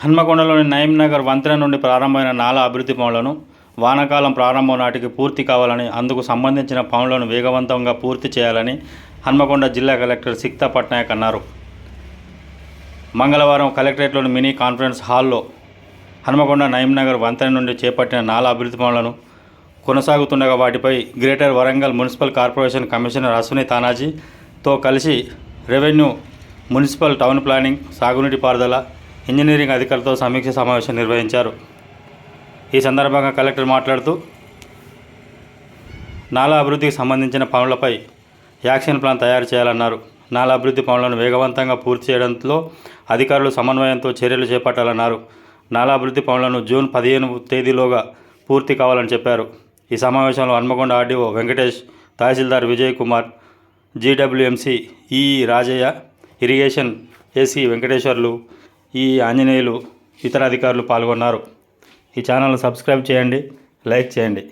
హన్మకొండలోని నయీం నగర్ వంతెన నుండి ప్రారంభమైన నాలా అభివృద్ధి పనులను వానాకాలం ప్రారంభం నాటికి పూర్తి కావాలని అందుకు సంబంధించిన పనులను వేగవంతంగా పూర్తి చేయాలని హన్మకొండ జిల్లా కలెక్టర్ సిక్తా పట్నాయక్ అన్నారు. మంగళవారం కలెక్టరేట్లోని మినీ కాన్ఫరెన్స్ హాల్లో హన్మకొండ నయీంనగర్ వంతెన నుండి చేపట్టిన నాలా అభివృద్ధి పనులను కొనసాగుతుండగా వాటిపై greater Warangal municipal corporation commissioner Ashwini తానాజీతో కలిసి రెవెన్యూ మున్సిపల్ టౌన్ ప్లానింగ్ సాగునీటి పారుదల ఇంజనీరింగ్ అధికారులతో సమీక్ష సమావేశం నిర్వహించారు. ఈ సందర్భంగా కలెక్టర్ మాట్లాడుతూ నాలా అభివృద్ధికి సంబంధించిన పనులపై యాక్షన్ ప్లాన్ తయారు చేయాలన్నారు. నాలా అభివృద్ధి పనులను వేగవంతంగా పూర్తి చేయడంలో అధికారులు సమన్వయంతో చర్యలు చేపట్టాలన్నారు. నాలా అభివృద్ధి పనులను జూన్ పదిహేను తేదీలోగా పూర్తి కావాలని చెప్పారు. ఈ సమావేశంలో హన్మకొండ ఆర్డీఓ వెంకటేష్ తహసీల్దార్ Vijay Kumar GWMC EE Rajaiah irrigation AC Venkateswarlu ఈ ఆంజనేయులు ఇతర అధికారులు పాల్గొన్నారు. ఈ ఛానల్ను సబ్స్క్రైబ్ చేయండి లైక్ చేయండి.